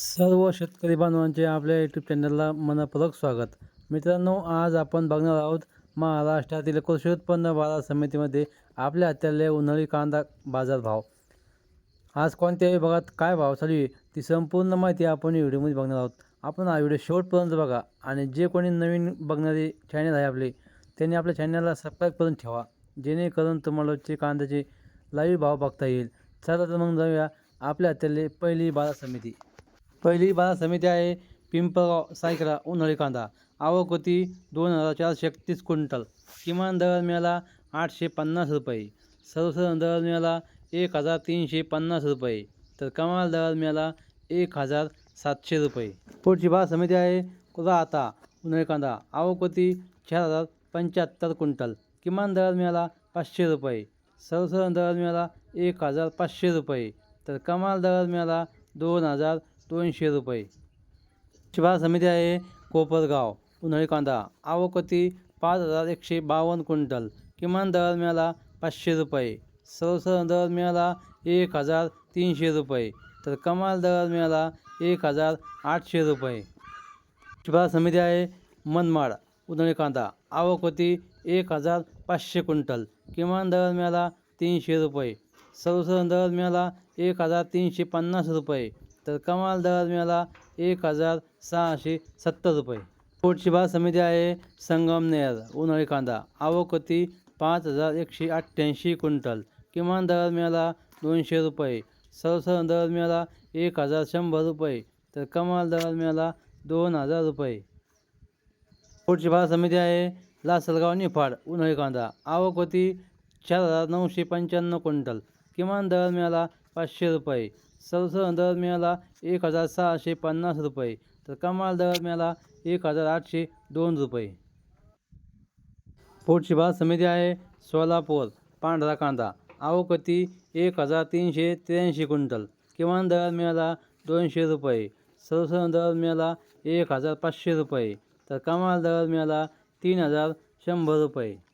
सर्व शेतकरी बांधवांचे आपल्या यूट्यूब चॅनलला मनपूर्वक स्वागत. मित्रांनो आज आपण बघणार आहोत महाराष्ट्रातील कृषी उत्पन्न बाजार समितीमध्ये आपल्या हत्याले उन्हाळी कांदा बाजारभाव. आज कोणत्या विभागात काय भाव चालू आहे ती संपूर्ण माहिती आपण व्हिडिओमध्ये बघणार आहोत. आपण हा व्हिडिओ शेवटपर्यंत बघा आणि जे कोणी नवीन बघणारे चॅनल आहे आपले त्यांनी आपल्या चॅनलला सबस्क्राईब करून ठेवा. जेणेकरून तुम्हाला रोजचे कांद्याचे लाईव्ह भाव बघता येईल. चला तर मग जाऊया आपल्या हत्याले पहिली बाजार समिती. पहिली बाजार समिती आहे पिंपळगाव सायकला उन्हाळी कांदा आवक होती दोन हजार चारशे एकतीस क्विंटल. किमान दर मिळाला आठशे पन्नास रुपये. सर्वसाधारण दर मिळाला एक हजार तीनशे पन्नास रुपये. तर कमाल दर मिळाला एक हजार सातशे रुपये. पुढची बाजार समिती आहे राहता उन्हाळी कांदा आवक होती चार हजार पंच्याहत्तर क्विंटल. किमान दर मिळाला पाचशे रुपये. सर्वसाधारण दर मिळाला एक हजार पाचशे रुपये. तर कमाल दर मिळाला दोन हजार दोनशे रुपये. शिवा समिती आहे कोपरगाव उन्हाळी कांदा आवकती पाच हजार एकशे बावन्न क्विंटल. किमान दर मिळाला पाचशे रुपये. सर्वसाधारण दर मिळाला एक हजार तीनशे रुपये. तर कमाल दर मिळाला एक हजार आठशे रुपये. शिवा समिती आहे मनमाड उन्हाळी कांदा आवक होती एक हजार पाचशे क्विंटल. किमान दर मिळाला तीनशे रुपये. सर्वसाधारण दर मिळाला एक हजार तीनशे पन्नास रुपये. तर कमाल दर मिळाला एक हजार सहाशे सत्तर रुपये. पुढची बाजार समिती आहे संगमनेर उन्हाळी कांदा आवक होती पाच हजार एकशे अठ्ठ्याऐंशी क्विंटल. किमान दर मिळाला दोनशे रुपये. सरसरण दर मिळाला एक हजार शंभर रुपये. तर कमाल दर मिळाला दोन हजार रुपये. पुढची बाजार समिती आहे लासलगाव निफाड उन्हाळी कांदा आवक होती चार हजार नऊशे पंच्याण्णव क्विंटल. किमान दर मिळाला पाचशे रुपये. सर्वसाधारण दर मिळाला एक हजार सहाशे पन्नास रुपये. तर कमाल दर मिळाला एक हजार आठशे दोन रुपये. पुढची भात समिती आहे सोलापूर पांढरा कांदा. आवकती एक हजार तीनशे त्र्याऐंशी क्विंटल. किमान दर मिळाला दोनशे रुपये. सर्वसाधारण दर मिळाला एक हजार पाचशे रुपये. तर कमाल दर मिळाला तीन हजार शंभर रुपये.